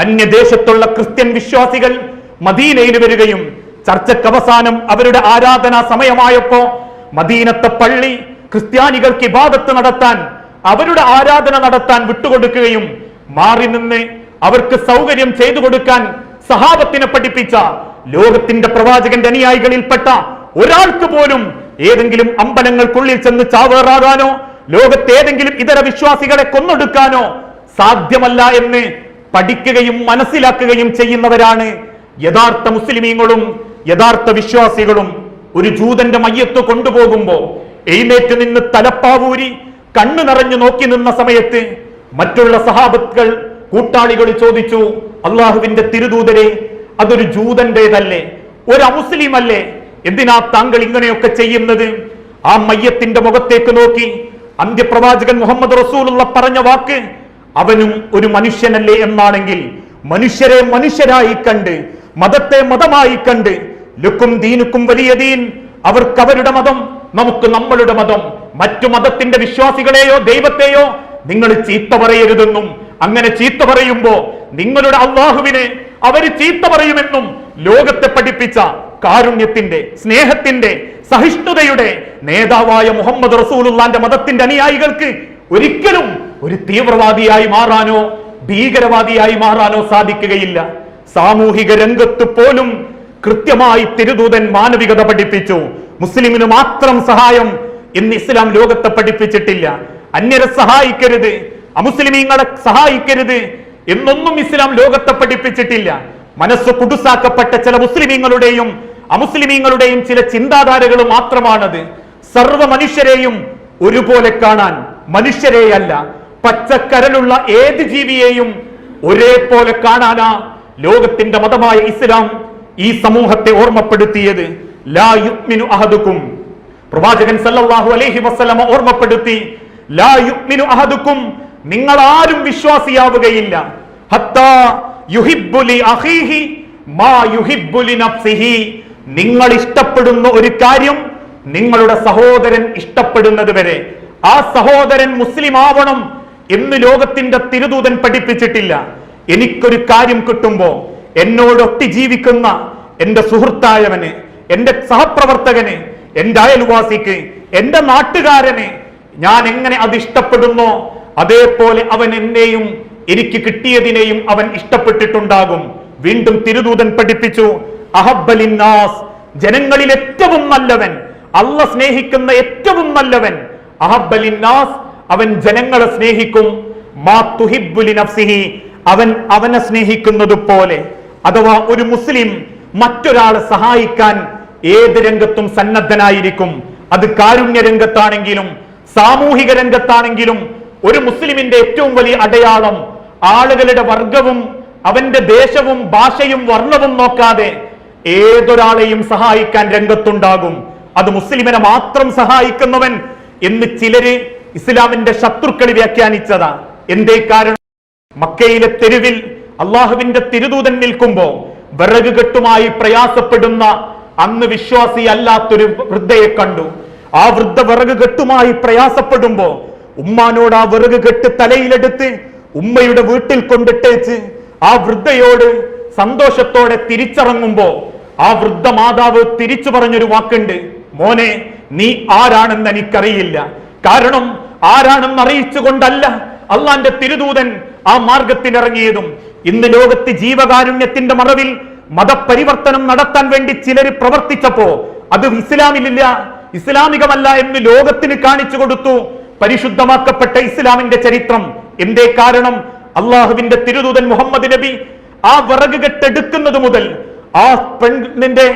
അന്യദേശത്തുള്ള Christian വിശ്വാസികൾ മദീനയിൽ വരികയും ചർച്ചയ്ക്ക് അവസാനം അവരുടെ ആരാധനാ സമയമായപ്പോ മദീനത്തെ പള്ളി ക്രിസ്ത്യാനികൾക്ക് ഇബാദത്ത് നടത്താൻ അവരുടെ ആരാധന നടത്താൻ വിട്ടുകൊടുക്കുകയും മാറി നിന്ന് അവർക്ക് സൗകര്യം ചെയ്തു കൊടുക്കാൻ സഹാബത്തിനെ പഠിപ്പിച്ച ലോകത്തിന്റെ പ്രവാചകന്റെ അനുയായികളിൽപ്പെട്ട ഒരാൾക്ക് പോലും ഏതെങ്കിലും അമ്പലങ്ങൾക്കുള്ളിൽ ചെന്ന് ചാവേറാകാനോ ലോകത്തേതെങ്കിലും ഇതര വിശ്വാസികളെ കൊന്നൊടുക്കാനോ സാധ്യമല്ല എന്ന് പഠിക്കുകയും മനസ്സിലാക്കുകയും ചെയ്യുന്നവരാണ് യഥാർത്ഥ മുസ്ലിമീങ്ങളും യഥാർത്ഥ വിശ്വാസികളും. ഒരു ജൂതന്റെ മയ്യത്ത് കൊണ്ടുപോകുമ്പോ എഴുന്നേറ്റ് നിന്ന് തലപ്പാവൂരി കണ്ണു നിറഞ്ഞു നോക്കി നിന്ന സമയത്ത് മറ്റുള്ള സഹാബത്തുകൾ കൂട്ടാളികൾ ചോദിച്ചു അള്ളാഹുവിന്റെ തിരുദൂതരെ അതൊരു ജൂതന്റേതല്ലേ? ഒരു അമുസ്ലിം അല്ലേ എന്തിനാ താങ്കൾ ഇങ്ങനെയൊക്കെ ചെയ്യുന്നത്? ആ മയ്യത്തിന്റെ മുഖത്തേക്ക് നോക്കി. അന്ത്യപ്രവാചകൻ മുഹമ്മദ് റസൂലുള്ള പറഞ്ഞ വാക്ക് അവനും ഒരു മനുഷ്യനല്ലേ എന്നാണെങ്കിൽ മനുഷ്യരെ മനുഷ്യരായി കണ്ട് മതത്തെ മതമായി കണ്ട് ലുക്കും ദീനുക്കും വലിയ ദീൻ അവർക്ക് അവരുടെ മതം നമുക്ക് നമ്മളുടെ മതം മറ്റു മതത്തിന്റെ വിശ്വാസികളെയോ ദൈവത്തെയോ നിങ്ങൾ ചീത്ത പറയരുതെന്നും അങ്ങനെ ചീത്ത പറയുമ്പോ നിങ്ങളുടെ അള്ളാഹുവിനെ അവർ ചീത്ത പറയുമെന്നും ലോകത്തെ പഠിപ്പിച്ച കാരുണ്യത്തിന്റെ സ്നേഹത്തിന്റെ സഹിഷ്ണുതയുടെ നേതാവായ മുഹമ്മദ് റസൂലുള്ളാന്റെ മതത്തിന്റെ അനുയായികൾക്ക് ഒരിക്കലും ഒരു തീവ്രവാദിയായി മാറാനോ ഭീകരവാദിയായി മാറാനോ സാധിക്കുകയില്ല. സാമൂഹിക രംഗത്ത് പോലും കൃത്യമായി തിരുദൂതൻ മാനവികത പഠിപ്പിച്ചു. മുസ്ലിമിന് മാത്രം സഹായം ഇന്ന് ഇസ്ലാം ലോകത്തെ പഠിപ്പിച്ചിട്ടില്ല. അന്യരെ സഹായിക്കരുത് അമുസ്ലിമീങ്ങളെ സഹായിക്കരുത് എന്നൊന്നും ഇസ്ലാം ലോകത്തെ പഠിപ്പിച്ചിട്ടില്ല. മനസ്സ് കുടുസാക്കപ്പെട്ട ചില മുസ്ലിമീങ്ങളുടെയും അമുസ്ലിമീങ്ങളുടെയും ചില ചിന്താധാരകൾ മാത്രമാണത്. സർവ മനുഷ്യരെയും ഒരുപോലെ കാണാൻ മനുഷ്യരെയല്ല. പച്ചക്കരലുള്ള ഏത് ജീവിയെയും ഒരേപോലെ കാണാനാ ലോകത്തിന്റെ മതമായ ഇസ്ലാം ഈ സമൂഹത്തെ ഓർമ്മപ്പെടുത്തിയത്. ലാ യുഗ്മിനു അഹദുക്കും. പ്രവാചകൻ സല്ലല്ലാഹു അലൈഹി വസല്ലമ ഓർമ്മപ്പെടുത്തി ലാ യുഗ്മിനു അഹദുക്കും നിങ്ങൾ ആരും വിശ്വാസിയാവുകയില്ല. ഹത്താ യുഹിബ്ബു ലി അഖീഹി മാ യുഹിബ്ബു ലി നഫ്സിഹി. നിങ്ങൾ ഇഷ്ടപ്പെടുന്ന ഒരു കാര്യം നിങ്ങളുടെ സഹോദരൻ ഇഷ്ടപ്പെടുന്നത് വരെ. ആ സഹോദരൻ മുസ്ലിം ആവണം എന്ന് ലോകത്തിന്റെ തിരുദൂതൻ പഠിപ്പിച്ചിട്ടില്ല. എനിക്കൊരു കാര്യം കിട്ടുമ്പോ എന്നോടൊട്ടി ജീവിക്കുന്ന എന്റെ സുഹൃത്തായവന് എന്റെ സഹപ്രവർത്തകന് എന്റെ അയൽവാസിക്ക് എന്റെ നാട്ടുകാരന് ഞാൻ എങ്ങനെ അത് ഇഷ്ടപ്പെടുന്നോ അതേപോലെ അവൻ എന്നെയും എനിക്ക് കിട്ടിയതിനെയും അവൻ ഇഷ്ടപ്പെട്ടിട്ടുണ്ടാകും. വീണ്ടും തിരുദൂതൻ പഠിപ്പിച്ചു അഹബ്ബലിന്നാസ് ജനങ്ങളിൽ ഏറ്റവും നല്ലവൻ അല്ല സ്നേഹിക്കുന്ന ഏറ്റവും നല്ലവൻ അവൻ ജനങ്ങളെ സ്നേഹിക്കും. മാ അവൻ അവനെ സ്നേഹിക്കുന്നത് പോലെ. അഥവാ ഒരു മുസ്ലിം മറ്റൊരാളെ സഹായിക്കാൻ ഏത് രംഗത്തും സന്നദ്ധനായിരിക്കും. അത് കാരുണ്യ രംഗത്താണെങ്കിലും സാമൂഹിക രംഗത്താണെങ്കിലും ഒരു മുസ്ലിമിന്റെ ഏറ്റവും വലിയ അടയാളം ആളുകളുടെ വർഗവും അവന്റെ ദേശവും ഭാഷയും വർണവും നോക്കാതെ ഏതൊരാളെയും സഹായിക്കാൻ രംഗത്തുണ്ടാകും. അത് മുസ്ലിമിനെ മാത്രം സഹായിക്കുന്നവൻ എന്ന് ചിലര് ഇസ്ലാമിന്റെ ശത്രുക്കൾ വ്യാഖ്യാനിച്ചതാ. എന്തേ കാരണം? മക്കയിലെ തെരുവിൽ അള്ളാഹുവിന്റെ തിരുദൂതൻ നിൽക്കുമ്പോ വിറക് കെട്ടുമായി പ്രയാസപ്പെടുന്ന അന്ന് വിശ്വാസി അല്ലാത്തൊരു വൃദ്ധയെ കണ്ടു. ആ വൃദ്ധ വിറക് കെട്ടുമായി പ്രയാസപ്പെടുമ്പോ ഉമ്മാനോട് ആ വിറക് കെട്ട് തലയിലെടുത്ത് ഉമ്മയുടെ വീട്ടിൽ കൊണ്ടിട്ടേച്ച് ആ വൃദ്ധയോട് സന്തോഷത്തോടെ തിരിച്ചിറങ്ങുമ്പോ ആ വൃദ്ധ മാതാവ് തിരിച്ചു പറഞ്ഞൊരു വാക്കുണ്ട്. മോനെ നീ ആരാണെന്ന് എനിക്കറിയില്ല. കാരണം ആരാണെന്ന് അറിയിച്ചുകൊണ്ടല്ല അള്ളാന്റെ തിരുദൂതൻ ആ മാർഗത്തിനിറങ്ങിയതും. ഇന്ന് ലോകത്ത് ജീവകാരുണ്യത്തിന്റെ മറവിൽ മതപരിവർത്തനം നടത്താൻ വേണ്ടി ചിലര് പ്രവർത്തിച്ചപ്പോ അത് ഇസ്ലാമിലില്ല ഇസ്ലാമികമല്ല എന്ന് ലോകത്തിന് കാണിച്ചു കൊടുത്തു. പരിശുദ്ധമാക്കപ്പെട്ട ഇസ്ലാമിന്റെ ചരിത്രം എന്തേ കാരണം? അള്ളാഹുവിന്റെ തിരുദൂതൻ മുഹമ്മദ് നബി ആ വിറക് കെട്ടെടുക്കുന്നത് മുതൽ ആ പെണ്ണിന്റെ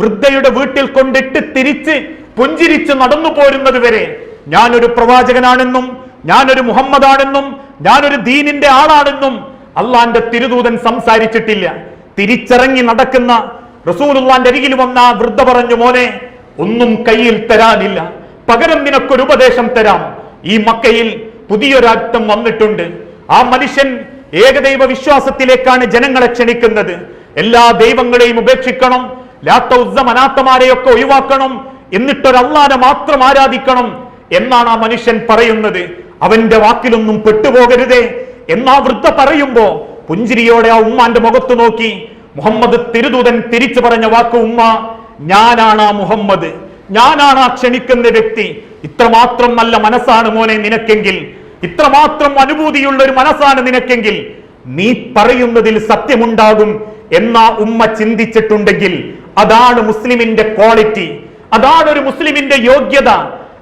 വൃദ്ധയുടെ വീട്ടിൽ കൊണ്ടിട്ട് തിരിച്ച് പുഞ്ചിരിച്ച് നടന്നു പോരുന്നത് വരെ ഞാനൊരു പ്രവാചകനാണെന്നും ഞാനൊരു മുഹമ്മദാണെന്നും ഞാനൊരു ദീനിന്റെ ആളാണെന്നും അള്ളാന്റെ തിരുദൂതൻ സംസാരിച്ചിട്ടില്ല. തിരിച്ചിറങ്ങി നടക്കുന്ന റസൂലുള്ളാന്റെ അരികിൽ വന്ന വൃദ്ധ പറഞ്ഞു മോനെ ഒന്നും കയ്യിൽ തരാനില്ല. പകരം നിനക്കൊരു ഉപദേശം തരാം. ഈ മക്കയിൽ പുതിയൊരാറ്റം വന്നിട്ടുണ്ട്. ആ മനുഷ്യൻ ഏകദൈവ വിശ്വാസത്തിലേക്കാണ് ജനങ്ങളെ ക്ഷണിക്കുന്നത്. എല്ലാ ദൈവങ്ങളെയും ഉപേക്ഷിക്കണം. ലാത്ത ഉസ്സ മനാത്തമാരെയൊക്കെ ഒഴിവാക്കണം. എന്നിട്ടൊരു അള്ളാനെ മാത്രം ആരാധിക്കണം എന്നാണ് ആ മനുഷ്യൻ പറയുന്നത്. അവന്റെ വാക്കിലൊന്നും പെട്ടുപോകരുതേ എന്നാ വൃദ്ധ പറയുമ്പോ പുഞ്ചിരിയോടെ ആ ഉമ്മാന്റെ മുഖത്ത് നോക്കി. മുഹമ്മദ് തിരുദൂതൻ തിരിച്ചു പറഞ്ഞ വാക്ക് ഉമ്മ ഞാനാണ് ആ മുഹമ്മദ്. ഞാനാണ് ആ ക്ഷണിക്കുന്ന വ്യക്തി. ഇത്രമാത്രം നല്ല മനസ്സാണ് മോനെ നിനക്കെങ്കിൽ. ഇത്രമാത്രം അനുഭൂതിയുള്ള ഒരു മനസ്സാണ് നിനക്കെങ്കിൽ. നീ പറയുന്നതിൽ സത്യമുണ്ടാകും എന്ന ഉമ്മ ചിന്തിച്ചിട്ടുണ്ടെങ്കിൽ അതാണ് മുസ്ലിമിന്റെ ക്വാളിറ്റി. അതാണ് ഒരു മുസ്ലിമിന്റെ യോഗ്യത.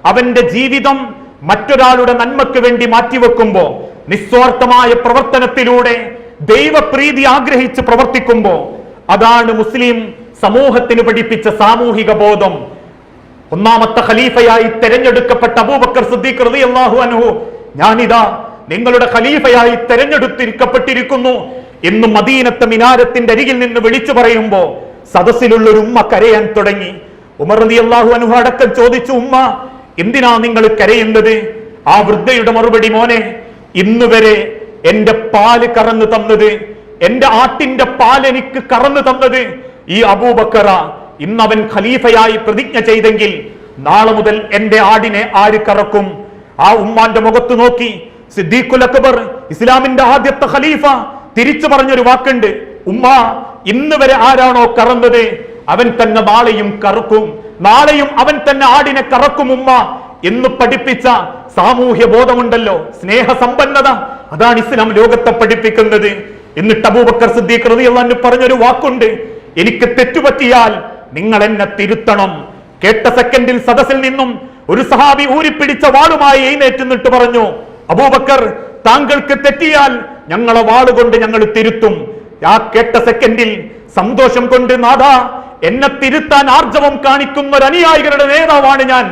അവന്റെ ജീവിതം മറ്റൊരാളുടെ നന്മയ്ക്ക് വേണ്ടി മാറ്റിവെക്കുമ്പോ നിസ്വാർത്ഥമായ പ്രവർത്തനത്തിലൂടെ ദൈവപ്രീതി ആഗ്രഹിച്ച് പ്രവർത്തിക്കുമ്പോ അതാണ് മുസ്ലിം സമൂഹത്തിന് പഠിപ്പിച്ച സാമൂഹിക ബോധം. ഒന്നാമത്തെ ഖലീഫയായി തെരഞ്ഞെടുക്കപ്പെട്ട അബൂബക്കർ സിദ്ദീഖ് അള്ളാഹു അനുഹു ഞാനിതാ നിങ്ങളുടെ ഖലീഫയായി തെരഞ്ഞെടുത്തിരിക്കപ്പെട്ടിരിക്കുന്നു എന്ന് മദീനത്തെ മിനാരത്തിന്റെ അരികിൽ നിന്ന് വിളിച്ചു പറയുമ്പോ സദസ്സിലുള്ള ഒരു ഉമ്മ കരയാൻ തുടങ്ങി. ഉമർ റളിയല്ലാഹു അൻഹു അടക്കം ചോദിച്ചു ഉമ്മ എന്തിനാ നിങ്ങൾ കരയുന്നത്? ആ വൃദ്ധയുടെ മറുപടി മോനെ ഇന്നുവരെ എന്റെ പാൽ കറന്നു തന്നത് എന്റെ ആട്ടിന്റെ പാൽ എനിക്ക് കറന്നു തന്നത് ഈ അബൂബക്കറ. ഇന്ന് അവൻ ഖലീഫയായി പ്രതിജ്ഞ ചെയ്തെങ്കിൽ നാളെ മുതൽ എന്റെ ആടിനെ ആര് കറക്കും? ആ ഉമ്മാന്റെ മുഖത്ത് നോക്കി സിദ്ദീഖുൽ അക്ബർ ഇസ്ലാമിന്റെ ആദ്യത്തെ ഖലീഫ. തിരിച്ചു പറഞ്ഞൊരു വാക്കുണ്ട് ഉമ്മ ഇന്ന് വരെ ആരാണോ കറന്നത്? അവൻ തന്നെ നാളെയും കറുക്കും നാളെയും അവൻ തന്നെ ആടിനെ കറക്കും ഉമ്മ എന്ന് പഠിപ്പിച്ച സാമൂഹ്യ ബോധമുണ്ടല്ലോ സ്നേഹസമ്പന്നത. അതാണ് ഇസ്ലാം ലോകത്തെ പഠിപ്പിക്കുന്നത്. എന്നിട്ട് അബൂബക്കർ സിദ്ദീഖ് റളിയല്ലാഹു പറഞ്ഞൊരു വാക്കുണ്ട്. എനിക്ക് തെറ്റുപറ്റിയാൽ നിങ്ങൾ എന്നെ തിരുത്തണം. കേട്ട സെക്കൻഡിൽ സദസ്സിൽ നിന്നും ഒരു സഹാബി ഊരിപ്പിടിച്ച വാളുമായി എഴുന്നേറ്റ് നിന്നിട്ട് പറഞ്ഞു അബൂബക്കർ താങ്കൾക്ക് തെറ്റിയാൽ ഞങ്ങളെ വാളുകൊണ്ട് ഞങ്ങൾ തിരുത്തും. ആ കേട്ട സെക്കൻഡിൽ സന്തോഷം കൊണ്ട് നാഥ എന്നെ തിരുത്താൻ ആർജവം കാണിക്കുന്ന ഒരു അനുയായികളുടെ നേതാവാണ് ഞാൻ.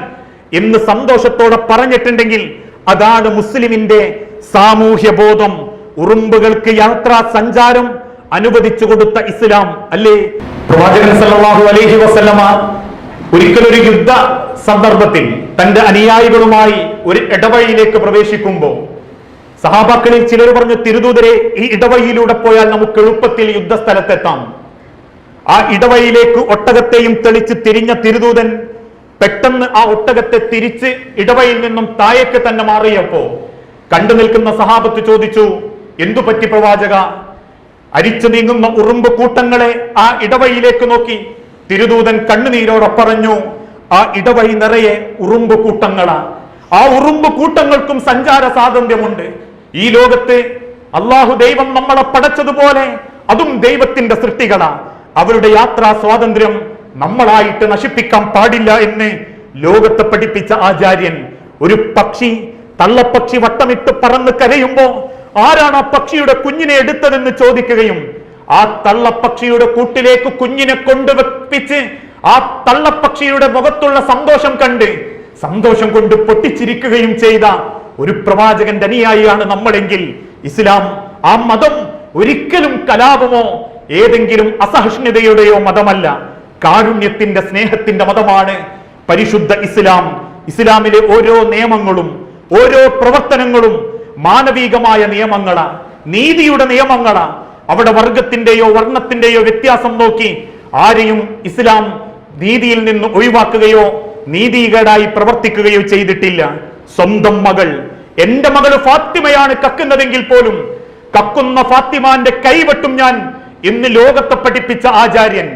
എന്ന് സന്തോഷത്തോടെ പറഞ്ഞിട്ടുണ്ടെങ്കിൽ അതാണ് മുസ്ലിമിന്റെ സാമൂഹ്യ ബോധം ഉറുമ്പുകൾക്ക് യാത്രാ സഞ്ചാരം അനുവദിച്ചു കൊടുത്ത ഇസ്ലാം അല്ലേ? പ്രവാചകൻ സല്ലല്ലാഹു അലൈഹി വസല്ലമ ഒരിക്കലൊരു യുദ്ധ സന്ദർഭത്തിൽ തന്റെ അനുയായികളുമായി ഒരു ഇടവഴിയിലേക്ക് പ്രവേശിക്കുമ്പോൾ സഹാബാക്കളിൽ ചിലർ പറഞ്ഞു തിരുദൂതരെ ഈ ഇടവഴിയിലൂടെ പോയാൽ നമുക്ക് എളുപ്പത്തിൽ യുദ്ധസ്ഥലത്തെത്താം. ആ ഇടവയിലേക്ക് ഒട്ടകത്തെയും തെളിച്ച് തിരിഞ്ഞ തിരുദൂതൻ പെട്ടെന്ന് ആ ഒട്ടകത്തെ തിരിച്ച് ഇടവയിൽ നിന്നും താഴേക്ക് തന്നെ മാറിയപ്പോ കണ്ടു നിൽക്കുന്ന സഹാബത്ത് ചോദിച്ചു എന്തു പറ്റി പ്രവാചക? അരിച്ചു നീങ്ങുന്ന ഉറുമ്പ് കൂട്ടങ്ങളെ ആ ഇടവയിലേക്ക് നോക്കി. തിരുദൂതൻ കണ്ണുനീരോടെ പറഞ്ഞു ആ ഇടവഴി നിറയെ ഉറുമ്പ് കൂട്ടങ്ങളാ. ആ ഉറുമ്പ് കൂട്ടങ്ങൾക്കും സഞ്ചാര സ്വാതന്ത്ര്യമുണ്ട്. ഈ ലോകത്ത് അള്ളാഹു ദൈവം നമ്മളെ പടച്ചതുപോലെ അതും ദൈവത്തിന്റെ സൃഷ്ടികളാ. അവരുടെ യാത്രാ സ്വാതന്ത്ര്യം നമ്മളായിട്ട് നശിപ്പിക്കാൻ പാടില്ല എന്ന് ലോകത്തെ പഠിപ്പിച്ച ആചാര്യൻ ഒരു പക്ഷി തള്ളപ്പക്ഷി വട്ടമിട്ട് പറന്ന് കരയുമ്പോ ആരാണ് ആ പക്ഷിയുടെ കുഞ്ഞിനെ എടുത്തതെന്ന് ചോദിക്കുകയും ആ തള്ളപ്പക്ഷിയുടെ കൂട്ടിലേക്ക് കുഞ്ഞിനെ കൊണ്ടുവെപ്പിച്ച് ആ തള്ളപ്പക്ഷിയുടെ മുഖത്തുള്ള സന്തോഷം കണ്ട് സന്തോഷം കൊണ്ട് പൊട്ടിച്ചിരിക്കുകയും ചെയ്ത ഒരു പ്രവാചകന്റെ അനുയായിയാണ് നമ്മളെങ്കിൽ ഇസ്ലാം. ആ മതം ഒരിക്കലും കലാപമോ ഏതെങ്കിലും അസഹിഷ്ണുതയുടെയോ മതമല്ല. കാരുണ്യത്തിന്റെ സ്നേഹത്തിന്റെ മതമാണ് പരിശുദ്ധ ഇസ്ലാം. ഇസ്ലാമിലെ ഓരോ നിയമങ്ങളും ഓരോ പ്രവർത്തനങ്ങളും മാനവികമായ നിയമങ്ങളാ. നീതിയുടെ നിയമങ്ങളാ. അവിടെ വർഗത്തിന്റെയോ വർണത്തിന്റെയോ വ്യത്യാസം നോക്കി ആരെയും ഇസ്ലാം നീതിയിൽ നിന്ന് ഒഴിവാക്കുകയോ നീതികേടായി പ്രവർത്തിക്കുകയോ ചെയ്തിട്ടില്ല. സ്വന്തം മകൾ. എന്റെ മകൾ ഫാത്തിമയാണ് കക്കുന്നതെങ്കിൽ പോലും കക്കുന്ന ഫാത്തിമാന്റെ കൈവട്ടും ഞാൻ എന്ന് ലോകത്തെ പഠിപ്പിച്ച ആചാര്യൻ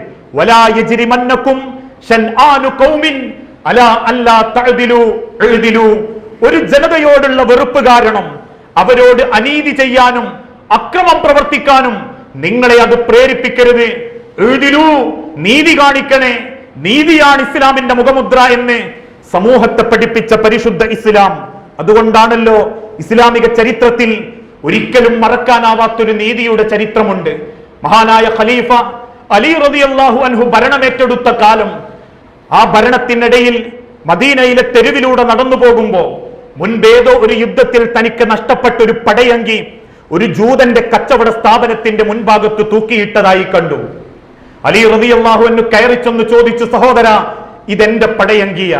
ഒരു ജനതയോടുള്ള വെറുപ്പ് കാരണം അവരോട് അനീതി ചെയ്യാനും അക്രമം പ്രവർത്തിക്കാനും നിങ്ങളെ അത് പ്രേരിപ്പിക്കരുത്. എഴുതിലൂ നീതി കാണിക്കണേ. നീതിയാണ് ഇസ്ലാമിന്റെ മുഖമുദ്ര എന്ന് സമൂഹത്തെ പഠിപ്പിച്ച പരിശുദ്ധ ഇസ്ലാം. അതുകൊണ്ടാണല്ലോ ഇസ്ലാമിക ചരിത്രത്തിൽ ഒരിക്കലും മറക്കാനാവാത്തൊരു നീതിയുടെ ചരിത്രമുണ്ട്. മഹാനായ ഖലീഫ അലി റബി അള്ളാഹു അൻഹു ഭരണമേറ്റെടുത്ത കാലം ആ ഭരണത്തിനിടയിൽ മദീനയിലെ തെരുവിലൂടെ നടന്നു പോകുമ്പോ മുൻപേതോ ഒരു യുദ്ധത്തിൽ തനിക്ക് നഷ്ടപ്പെട്ട ഒരു പടയങ്കി ഒരു ജൂതന്റെ കച്ചവട സ്ഥാപനത്തിന്റെ മുൻഭാഗത്ത് തൂക്കിയിട്ടതായി കണ്ടു. അലി റളിയല്ലാഹു അൻഹു കയറി ചെന്ന് ചോദിച്ചു സഹോദര ഇതെന്റെ പടയങ്കിയ.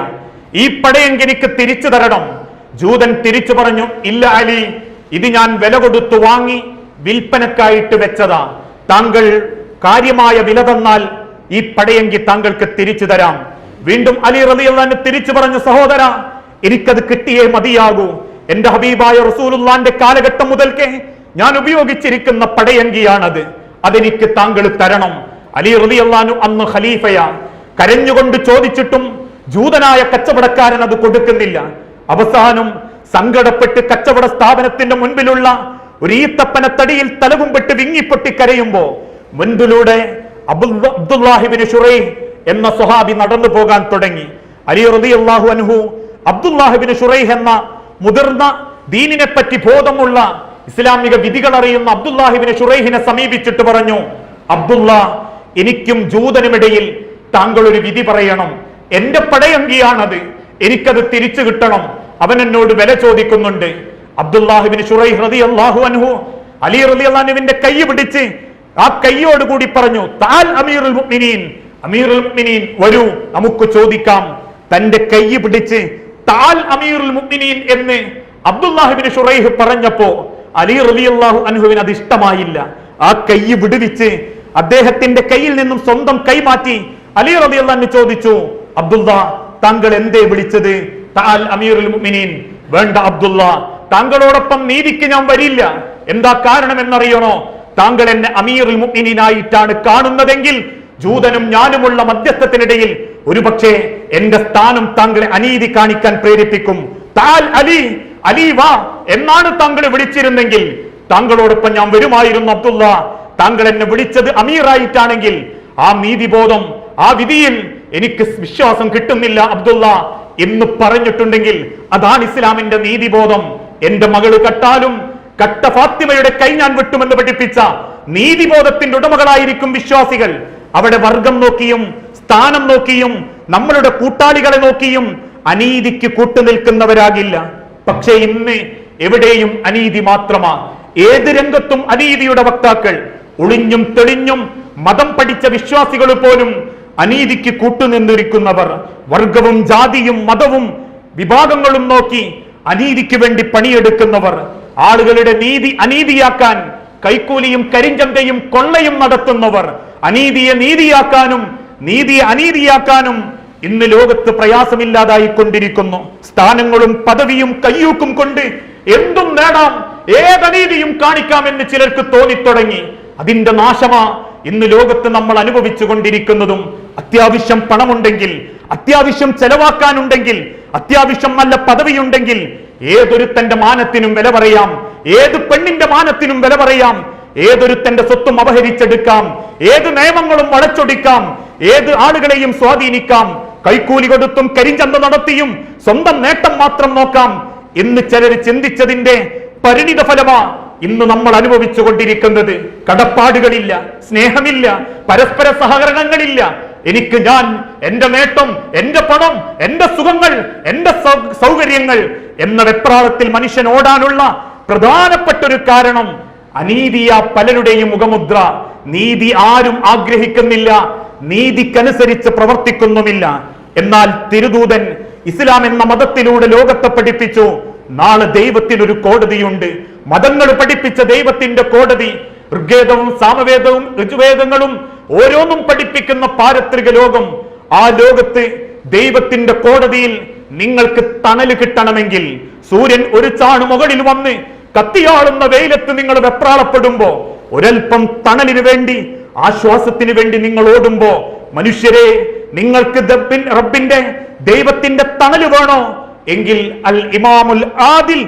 ഈ പടയങ്കി എനിക്ക് തിരിച്ചു തരണം. ജൂതൻ തിരിച്ചു പറഞ്ഞു ഇല്ല അലി ഇത് ഞാൻ വില കൊടുത്തു വാങ്ങി വിൽപ്പനക്കായിട്ട് വെച്ചതാ. താങ്കൾ കാര്യമായ വില തന്നാൽ ഈ പടയെങ്കിൽ താങ്കൾക്ക് തിരിച്ചു തരാം. വീണ്ടും അലി റളിയല്ലാഹു തിരിച്ചു പറഞ്ഞ സഹോദര എനിക്കത് കിട്ടിയേ മതിയാകൂ. എന്റെ ഹബീബായ റസൂലുല്ലാന്റെ കാലഘട്ടം മുതൽക്കേ ഞാൻ ഉപയോഗിച്ചിരിക്കുന്ന പടയങ്കിയാണത്. അതെനിക്ക് താങ്കൾ തരണം. അലി റളിയല്ലാഹു അന്ന് ഖലീഫയ. കരഞ്ഞുകൊണ്ട് ചോദിച്ചിട്ടും ജൂതനായ കച്ചവടക്കാരൻ അത് കൊടുക്കുന്നില്ല. അവസാനം സങ്കടപ്പെട്ട് കച്ചവട സ്ഥാപനത്തിന്റെ മുൻപിലുള്ള ഒരു ഈത്തപ്പനത്തടിയിൽ തലകുമ്പിട്ട് വിങ്ങിപ്പൊട്ടി കരയുമ്പോ മുൻപിലൂടെ അബ്ദുല്ല- അബ്ദുല്ലാഹിബിന് ഷുറൈ എന്ന സ്വഹാബി നടന്നു പോകാൻ തുടങ്ങി. അലി റബി അള്ളാഹു അനുഹു അബ്ദുല്ലാഹിബിന് ഷുറൈഹ് എന്ന മുതിർന്ന ദീനിനെ പറ്റി ബോധമുള്ള ഇസ്ലാമിക വിധികൾ അറിയുന്ന അബ്ദുല്ലാഹിബിന് ഷുറൈഹിനെ സമീപിച്ചിട്ട് പറഞ്ഞു അബ്ദുള്ള എനിക്കും ജൂതനുമിടയിൽ താങ്കൾ ഒരു വിധി പറയണം. എന്റെ പടയങ്കിയാണത്. എനിക്കത് തിരിച്ചു കിട്ടണം. അവൻ എന്നോട് വില ചോദിക്കുന്നുണ്ട്. അബ്ദുല്ലാഹിബിൻ അലി കൈ പിടിച്ച് ആ കൈയോട് കൂടി പറഞ്ഞു താൽ അമീറുൽ മുഅ്മിനീൻ അമീറുൽ മുഅ്മിനീൻ വരൂ നമുക്ക് ചോദിക്കാം. തന്റെ കൈ പിടിച്ച് താൽ അമീറുൽ മുഅ്മിനീൻ എന്ന് അബ്ദുല്ലാഹിബിൻ ഷുറൈഹ് പറഞ്ഞപ്പോ അലി അള്ളാഹു അൻഹുവിന് അത് ഇഷ്ടമായില്ല. ആ കൈ വിടുവിച്ച് അദ്ദേഹത്തിന്റെ കയ്യിൽ നിന്നും സ്വന്തം കൈ മാറ്റി അലി റബി ചോദിച്ചു അബ്ദുല്ല താങ്കൾ എന്തേ വിളിച്ചത്? താൽ അമീറുൽ മുഅ്മിനീൻ വേണ്ട അബ്ദുള്ള താങ്കളോടൊപ്പം നീതിക്ക് ഞാൻ വരില്ല. എന്താ കാരണം എന്നറിയണോ? താങ്കൾ എന്നെ അമീറുൽ മുഅ്മിനീനായിട്ടാണ് കാണുന്നതെങ്കിൽ ജൂതനും ഞാനുമുള്ള മധ്യസ്ഥത്തിനിടയിൽ ഒരുപക്ഷെ എന്റെ സ്ഥാനം താങ്കളെ അനീതി കാണിക്കാൻ പ്രേരിപ്പിക്കും. താൽ അലി അലി വാ എന്നാണ് താങ്കൾ വിളിച്ചിരുന്നെങ്കിൽ താങ്കളോടൊപ്പം ഞാൻ വരുമായിരുന്നു അബ്ദുള്ള. താങ്കൾ എന്നെ വിളിച്ചത് അമീറായിട്ടാണെങ്കിൽ ആ നീതിബോധം ആ വിധിയിൽ എനിക്ക് വിശ്വാസം കിട്ടുന്നില്ല അബ്ദുള്ള എന്ന് പറഞ്ഞിട്ടുണ്ടെങ്കിൽ അതാണ് ഇസ്ലാമിന്റെ നീതിബോധം. എന്റെ മകൾ കട്ടാലും കട്ട ഫാത്തിമയുടെ കൈ ഞാൻ വിട്ടുമെന്ന് പഠിപ്പിച്ച നീതിബോധത്തിന്റെ ഉടമകളായിരിക്കും വിശ്വാസികൾ. അവിടെ വർഗം നോക്കിയും സ്ഥാനം നോക്കിയും നമ്മളുടെ കൂട്ടാളികളെ നോക്കിയും അനീതിക്ക് കൂട്ടുനിൽക്കുന്നവരാകില്ല. പക്ഷേ ഇന്ന് എവിടെയും അനീതി മാത്രമാ. ഏത് രംഗത്തും അനീതിയുടെ വക്താക്കൾ. ഒളിഞ്ഞും തെളിഞ്ഞും മതം പഠിച്ച വിശ്വാസികൾ പോലും അനീതിക്ക് കൂട്ടുനിന്നിരിക്കുന്നവർ. വർഗവും ജാതിയും മതവും വിഭാഗങ്ങളും നോക്കി അനീതിക്ക് വേണ്ടി പണിയെടുക്കുന്നവർ ആളുകളുടെ നീതി അനീതിയാക്കാൻ കൈക്കൂലിയും കരിഞ്ചന്തയും കൊള്ളയും നടത്തുന്നവർ അനീതിയെ നീതിയാക്കാനും നീതിയെ അനീതിയാക്കാനും ഇന്ന് ലോകത്ത് പ്രയാസമില്ലാതായി കൊണ്ടിരിക്കുന്നു സ്ഥാനങ്ങളും പദവിയും കയ്യൂക്കും കൊണ്ട് എന്തും നേടാം ഏതനീതിയും കാണിക്കാമെന്ന് ചിലർക്ക് തോന്നിത്തുടങ്ങി. അതിന്റെ നാശമാ ഇന്ന് ലോകത്ത് നമ്മൾ അനുഭവിച്ചു കൊണ്ടിരിക്കുന്നതും അത്യാവശ്യം പണമുണ്ടെങ്കിൽ അത്യാവശ്യം ചെലവാക്കാനുണ്ടെങ്കിൽ അത്യാവശ്യം നല്ല പദവിയുണ്ടെങ്കിൽ ഏതൊരുത്തന്റെ മാനത്തിനും വില പറയാം ഏത് പെണ്ണിന്റെ മാനത്തിനും വില പറയാം ഏതൊരുത്തന്റെ സ്വത്തും അപഹരിച്ചെടുക്കാം ഏത് നിയമങ്ങളും വളച്ചൊടിക്കാം ഏത് ആളുകളെയും സ്വാധീനിക്കാം കൈക്കൂലി കൊടുത്തും കരിഞ്ചന്ത നടത്തിയും സ്വന്തം നേട്ടം മാത്രം നോക്കാം എന്ന് ചിലർ ചിന്തിച്ചതിന്റെ പരിണിത ഫലമാ ഇന്ന് നമ്മൾ അനുഭവിച്ചു കൊണ്ടിരിക്കുന്നത് കടപ്പാടുകളില്ല സ്നേഹമില്ല പരസ്പര സഹകരണങ്ങളില്ല എനിക്ക് ഞാൻ എന്റെ നേട്ടം എന്റെ പണം എന്റെ സുഖങ്ങൾ എന്റെ സൗകര്യങ്ങൾ എന്ന വെപ്രാളത്തിൽ മനുഷ്യൻ ഓടാനുള്ള പ്രധാനപ്പെട്ട ഒരു കാരണം അനീതിയ പലരുടെയും മുഖമുദ്ര. നീതി ആരും ആഗ്രഹിക്കുന്നില്ല നീതിക്കനുസരിച്ച് പ്രവർത്തിക്കുന്നുമില്ല. എന്നാൽ തിരുദൂതൻ ഇസ്ലാം എന്ന മതത്തിലൂടെ ലോകത്തെ പഠിപ്പിച്ചു. നാളെ ദൈവത്തിന് ഒരു കോടതിയുണ്ട്. മതങ്ങൾ പഠിപ്പിച്ച ദൈവത്തിന്റെ കോടതി ഋഗ്വേദവും സാമവേദവും ഋജുവേദങ്ങളും ഓരോന്നും പഠിപ്പിക്കുന്ന പാരത്രിക ലോകം ആ ലോകത്ത് ദൈവത്തിന്റെ കോടതിയിൽ നിങ്ങൾക്ക് തണൽ കിട്ടണമെങ്കിൽ സൂര്യൻ ഒരു ചാണു മുകളിൽ വന്ന് കത്തിയാളുന്ന വെയിലത്ത് നിങ്ങൾ വെപ്രാളപ്പെടുമ്പോ ഒരൽപ്പം തണലിന് വേണ്ടി ആശ്വാസത്തിന് വേണ്ടി നിങ്ങൾ ഓടുമ്പോ മനുഷ്യരെ നിങ്ങൾക്ക് റബ്ബിന്റെ ദൈവത്തിന്റെ തണൽ വേണോ? എങ്കിൽ അൽ ഇമാമുൽ ആദിൽ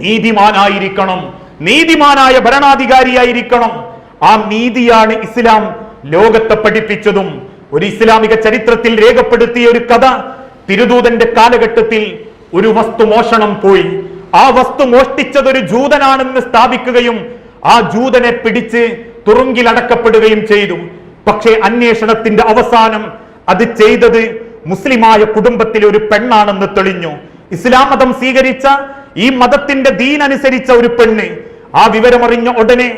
നീതിമാനായിരിക്കണം. നീതിമാനായ ഭരണാധികാരിയായിരിക്കണം. ആ നീതിയാണ് ഇസ്ലാം ലോകത്തെ പഠിപ്പിച്ചതും ഒരു ഇസ്ലാമിക ചരിത്രത്തിൽ രേഖപ്പെടുത്തിയ ഒരു കഥ തിരുദൂതന്റെ കാലഘട്ടത്തിൽ ഒരു വസ്തു മോഷണം പോയി. ആ വസ്തു മോഷ്ടിച്ചത് ഒരു ജൂതനാണെന്ന് സ്ഥാപിക്കുകയും ആ ജൂതനെ പിടിച്ച് തുറുങ്കിൽ അടക്കപ്പെടുകയും ചെയ്തു. പക്ഷേ അന്വേഷണത്തിന്റെ അവസാനം അത് ചെയ്തത് മുസ്ലിമായ കുടുംബത്തിലെ ഒരു പെണ്ണാണെന്ന് തെളിഞ്ഞു. ഇസ്ലാം മതം സ്വീകരിച്ച ഈ മതത്തിന്റെ ദീനനുസരിച്ച ഒരു പെണ്ണ്. ആ വിവരമറിഞ്ഞ ഉടനെ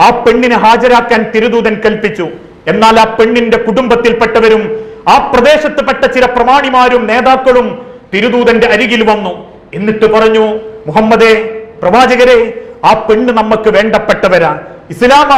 ആ പെണ്ണിനെ ഹാജരാക്കാൻ തിരുദൂതൻ കൽപ്പിച്ചു. എന്നാൽ ആ പെണ്ണിന്റെ കുടുംബത്തിൽപ്പെട്ടവരും ആ പ്രദേശത്തുപെട്ട ചില പ്രമാണിമാരും നേതാക്കളും തിരുദൂതന്റെ അരികിൽ വന്നു. എന്നിട്ട് പറഞ്ഞു മുഹമ്മദേ പ്രവാചകരെ ആ പെണ്ണ് നമുക്ക് വേണ്ടപ്പെട്ടവരാ. ഇസ്ലാമ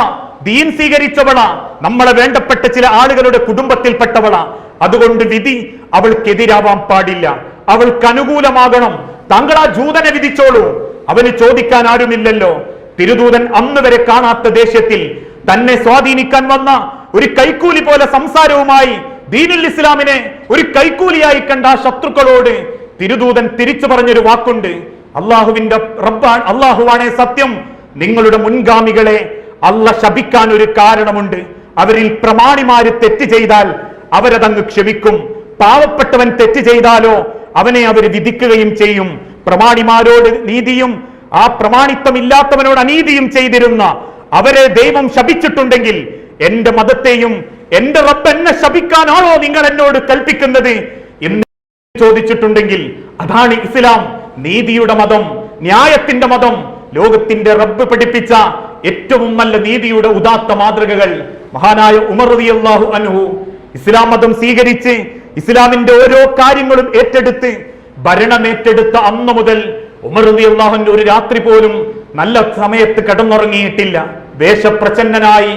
ദീൻ സ്വീകരിച്ചവള. നമ്മളെ വേണ്ടപ്പെട്ട ചില ആളുകളുടെ കുടുംബത്തിൽപ്പെട്ടവള. അതുകൊണ്ട് വിധി അവൾക്കെതിരാവാൻ പാടില്ല. അവൾക്ക് അനുകൂലമാകണം. താങ്കൾ ആ ജൂതനെ വിധിച്ചോളൂ. അവന് ചോദിക്കാൻ ആരുമില്ലല്ലോ. തിരുദൂതൻ അന്ന് വരെ കാണാത്ത ദേഷ്യത്തിൽ തന്നെ സ്വാധീനിക്കാൻ വന്ന ഒരു കൈക്കൂലി പോലെ സംസാരവുമായി ദീനുൽ ഇസ്ലാമിനെ ഒരു കൈക്കൂലിയായി കണ്ട ശത്രുക്കളോട് തിരുദൂതൻ തിരിച്ചു പറഞ്ഞൊരു വാക്കുണ്ട്. അള്ളാഹുവിന്റെ റബ്ബാൻ അള്ളാഹുവാണേ സത്യം. നിങ്ങളുടെ മുൻഗാമികളെ അല്ല ശപിക്കാൻ ഒരു കാരണമുണ്ട്. അവരിൽ പ്രമാണിമാര് തെറ്റ് ചെയ്താൽ അവരതങ്ങ് ക്ഷമിക്കും. പാവപ്പെട്ടവൻ തെറ്റ് ചെയ്താലോ അവനെ അവർ വിധിക്കുകയും ചെയ്യും. പ്രമാണിമാരോട് നീതിയും ആ പ്രമാണിത്വം ഇല്ലാത്തവനോട് അനീതിയും ചെയ്തിരുന്ന അവരെ ദൈവം ശപിച്ചിട്ടുണ്ടെങ്കിൽ എന്റെ മതത്തെയും എന്റെ റബ്ബ് എന്നെ ശപിക്കാനാണോ നിങ്ങൾ എന്നോട് കൽപ്പിക്കുന്നത് എന്ന് ചോദിച്ചിട്ടുണ്ടെങ്കിൽ അതാണ് ഇസ്ലാം. നീതിയുടെ മതം ന്യായത്തിന്റെ മതം. ലോകത്തിന്റെ റബ്ബ് പഠിപ്പിച്ച ഏറ്റവും നല്ല നീതിയുടെ ഉദാത്ത മാതൃകകൾ മഹാനായ ഉമർ റളിയല്ലാഹു അൻഹു ഇസ്ലാം മതം സ്വീകരിച്ച് ഇസ്ലാമിന്റെ ഓരോ കാര്യങ്ങളും ഏറ്റെടുത്ത് ഭരണമേറ്റെടുത്ത അന്ന് മുതൽ ഉമർ റളിയല്ലാഹുവിന്റെ ഒരു രാത്രി പോലും നല്ല സമയത്ത് കിടന്നുറങ്ങിയിട്ടില്ല. വേഷപ്രച്ഛന്നനായി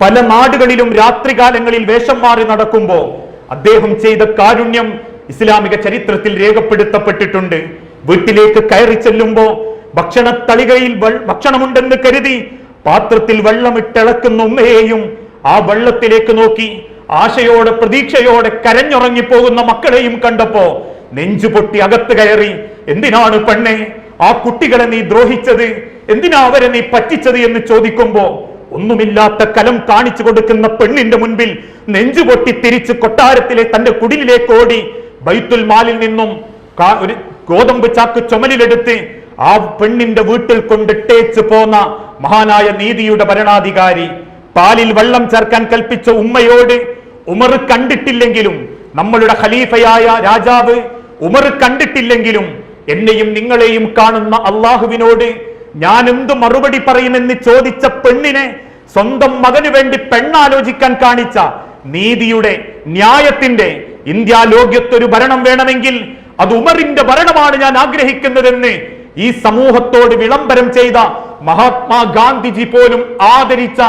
പല നാടുകളിലും രാത്രികാലങ്ങളിൽ വേഷം മാറി നടക്കുമ്പോ അദ്ദേഹം ചെയ്ത കാരുണ്യം ഇസ്ലാമിക ചരിത്രത്തിൽ രേഖപ്പെടുത്തപ്പെട്ടിട്ടുണ്ട്. വീട്ടിലേക്ക് കയറി ചെല്ലുമ്പോ ഭക്ഷണ തളികയിൽ വെ- ഭക്ഷണമുണ്ടെന്ന് കരുതി പാത്രത്തിൽ വെള്ളമിട്ടിളക്കുന്ന ഉമ്മയെയും ആ വെള്ളത്തിലേക്ക് നോക്കി ആശയോടെ പ്രതീക്ഷയോടെ കരഞ്ഞുറങ്ങിപ്പോകുന്ന മക്കളെയും കണ്ടപ്പോ നെഞ്ചു പൊട്ടി അകത്ത് കയറി എന്തിനാണ് പെണ്ണെ? ആ കുട്ടികളെ നീ ദ്രോഹിച്ചത്? എന്തിനാ അവരെ നീ പറ്റിച്ചത്? എന്ന് ചോദിക്കുമ്പോ ഒന്നുമില്ലാത്ത കലം കാണിച്ചു കൊടുക്കുന്ന പെണ്ണിന്റെ മുൻപിൽ നെഞ്ചുപൊട്ടി തിരിച്ച് കൊട്ടാരത്തിലെ തന്റെ കുടിലിലേക്ക് ഓടി ബൈത്തുൽ മാലിൽ നിന്നും ഒരു ഗോതമ്പ് ചാക്ക് ചുമലിലെടുത്ത് ആ പെണ്ണിന്റെ വീട്ടിൽ കൊണ്ടിട്ടേച്ച് പോന്ന മഹാനായ നീതിയുടെ ഭരണാധികാരി പാലിൽ വെള്ളം ചേർക്കാൻ കൽപ്പിച്ച ഉമ്മയോട് ഉമർ കണ്ടിട്ടില്ലെങ്കിലും നമ്മളുടെ ഖലീഫയായ രാജാവ് ഉമർ കണ്ടിട്ടില്ലെങ്കിലും എന്നെയും നിങ്ങളെയും കാണുന്ന അള്ളാഹുവിനോട് ഞാൻ എന്ത് മറുപടി പറയുമെന്ന് ചോദിച്ച പെണ്ണിനെ സ്വന്തം മകന് വേണ്ടി പെണ്ണാലോചിക്കാൻ കാണിച്ച നീതിയുടെ ന്യായത്തിന്റെ ഇന്ത്യ ലോകത്തൊരു ഭരണം വേണമെങ്കിൽ അത് ഉമറിന്റെ ഭരണമാണ് ഞാൻ ആഗ്രഹിക്കുന്നതെന്ന് ഈ സമൂഹത്തോട് വിളംബരം ചെയ്ത മഹാത്മാ ഗാന്ധിജി പോലും ആദരിച്ച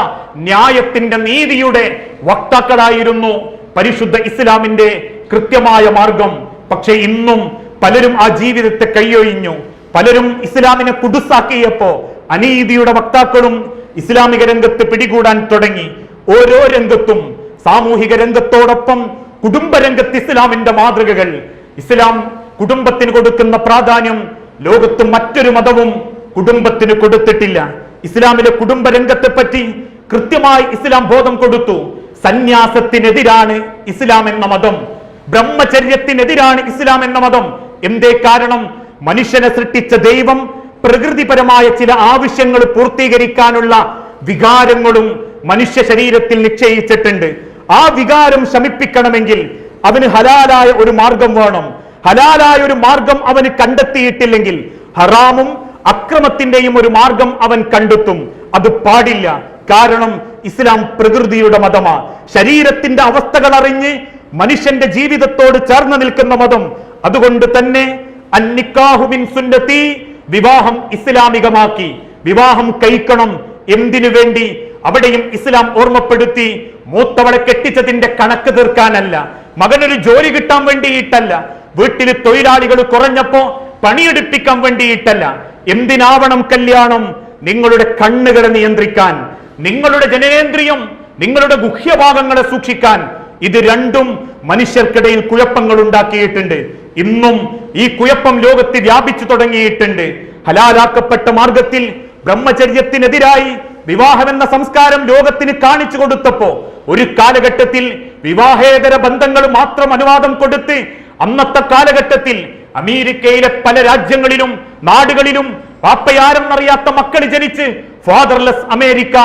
ന്യായത്തിന്റെ നീതിയുടെ വക്താക്കളായിരുന്നു പരിശുദ്ധ ഇസ്ലാമിന്റെ കൃത്യമായ മാർഗം. പക്ഷെ ഇന്നും പലരും ആ ജീവിതത്തെ കൈയൊഴിഞ്ഞു. പലരും ഇസ്ലാമിനെ കുടുസാക്കിയപ്പോ അനീതിയുടെ വക്താക്കളും ഇസ്ലാമിക രംഗത്ത് പിടികൂടാൻ തുടങ്ങി. ഓരോ രംഗത്തും സാമൂഹിക രംഗത്തോടൊപ്പം കുടുംബരംഗത്ത് ഇസ്ലാമിന്റെ മാതൃകകൾ. ഇസ്ലാം കുടുംബത്തിന് കൊടുക്കുന്ന പ്രാധാന്യം ലോകത്ത് മറ്റൊരു മതവും കുടുംബത്തിന് കൊടുത്തിട്ടില്ല. ഇസ്ലാമിലെ കുടുംബ രംഗത്തെ പറ്റി കൃത്യമായി ഇസ്ലാം ബോധം കൊടുത്തു. സന്യാസത്തിനെതിരാണ് ഇസ്ലാം എന്ന മതം. ബ്രഹ്മചര്യത്തിനെതിരാണ് ഇസ്ലാം എന്ന മതം. എന്തേ കാരണം? മനുഷ്യനെ സൃഷ്ടിച്ച ദൈവം പ്രകൃതിപരമായ ചില ആവശ്യങ്ങൾ പൂർത്തീകരിക്കാനുള്ള വികാരങ്ങളും മനുഷ്യ ശരീരത്തിൽ നിശ്ചയിച്ചിട്ടുണ്ട്. ആ വികാരം ശമിപ്പിക്കണമെങ്കിൽ അവന് ഹലാലായ ഒരു മാർഗം വേണം. ഹലാലായ ഒരു മാർഗം അവന് കണ്ടെത്തിയിട്ടില്ലെങ്കിൽ ഹറാമും അക്രമത്തിന്റെയും ഒരു മാർഗം അവൻ കണ്ടെത്തും. അത് പാടില്ല. കാരണം ഇസ്ലാം പ്രകൃതിയുടെ മതമാ. ശരീരത്തിന്റെ അവസ്ഥകൾ അറിഞ്ഞ് മനുഷ്യന്റെ ജീവിതത്തോട് ചേർന്ന് നിൽക്കുന്ന മതം. അതുകൊണ്ട് തന്നെ സുന്നത്തി. വിവാഹം ഇസ്ലാമികമാക്കി. വിവാഹം കഴിക്കണം എന്തിനു വേണ്ടി? അവിടെയും ഇസ്ലാം ഓർമ്മപ്പെടുത്തി മൂത്തവളെ കെട്ടിച്ചതിന്റെ കണക്ക് തീർക്കാനല്ല. മകനൊരു ജോലി കിട്ടാൻ വേണ്ടിയിട്ടല്ല. വീട്ടിൽ തൊഴിലാളികൾ കുറഞ്ഞപ്പോ പണിയെടുപ്പിക്കാൻ വേണ്ടിയിട്ടല്ല. എന്തിനാവണം കല്യാണം? നിങ്ങളുടെ കണ്ണുകളെ നിയന്ത്രിക്കാൻ. നിങ്ങളുടെ ജനനേന്ദ്രിയം നിങ്ങളുടെ ഗുഹ്യഭാഗങ്ങളെ സൂക്ഷിക്കാൻ. ഇത് രണ്ടും മനുഷ്യർക്കിടയിൽ കുഴപ്പങ്ങൾ ഉണ്ടാക്കിയിട്ടുണ്ട്. ഇന്നും ഈ കുഴപ്പം ലോകത്ത് വ്യാപിച്ചു തുടങ്ങിയിട്ടുണ്ട്. ഹലാലാക്കപ്പെട്ട മാർഗത്തിൽ ബ്രഹ്മചര്യത്തിനെതിരായി വിവാഹമെന്ന സംസ്കാരം ലോകത്തിന് കാണിച്ചു കൊടുത്തപ്പോ ഒരു കാലഘട്ടത്തിൽ വിവാഹേതര ബന്ധങ്ങൾ മാത്രം അനുവാദം കൊടുത്ത് അന്നത്തെ കാലഘട്ടത്തിൽ അമേരിക്കയിലെ പല രാജ്യങ്ങളിലും നാടുകളിലും പാപ്പയാരെന്നറിയാത്ത മക്കൾ ജനിച്ച് ഫാദർലെസ് അമേരിക്ക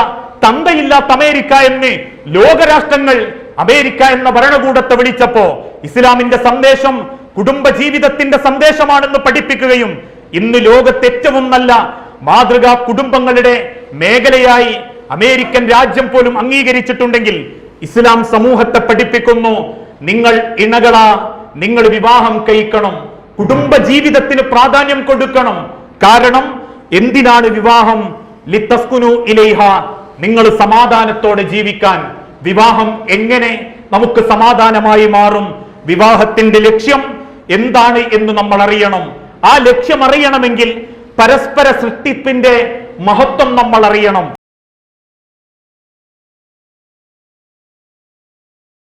തന്തയില്ലാത്ത അമേരിക്ക എന്ന് ലോകരാഷ്ട്രങ്ങൾ അമേരിക്ക എന്ന ഭരണകൂടത്തെ വിളിച്ചപ്പോ ഇസ്ലാമിന്റെ സന്ദേശം കുടുംബ ജീവിതത്തിന്റെ സന്ദേശമാണെന്ന് പഠിപ്പിക്കുകയും ഇന്ന് ലോകത്ത് ഏറ്റവും നല്ല മാതൃകാ കുടുംബങ്ങളുടെ മേഖലയായി അമേരിക്കൻ രാജ്യം പോലും അംഗീകരിച്ചിട്ടുണ്ടെങ്കിൽ ഇസ്ലാം സമൂഹത്തെ പഠിപ്പിക്കുന്നു. നിങ്ങൾ ഇണകളാ നിങ്ങൾ വിവാഹം കഴിക്കണം കുടുംബ ജീവിതത്തിന് പ്രാധാന്യം കൊടുക്കണം. കാരണം എന്തിനാണ് വിവാഹം? ലിത്തസ്കുനു ഇലൈഹ നിങ്ങൾ സമാധാനത്തോടെ ജീവിക്കാൻ. വിവാഹം എങ്ങനെ നമുക്ക് സമാധാനമായി മാറും? വിവാഹത്തിന്റെ ലക്ഷ്യം എന്താണ് എന്ന് നമ്മൾ അറിയണം. ആ ലക്ഷ്യം അറിയണമെങ്കിൽ പരസ്പര സൃഷ്ടിപ്പിന്റെ മഹത്വം നമ്മൾ അറിയണം.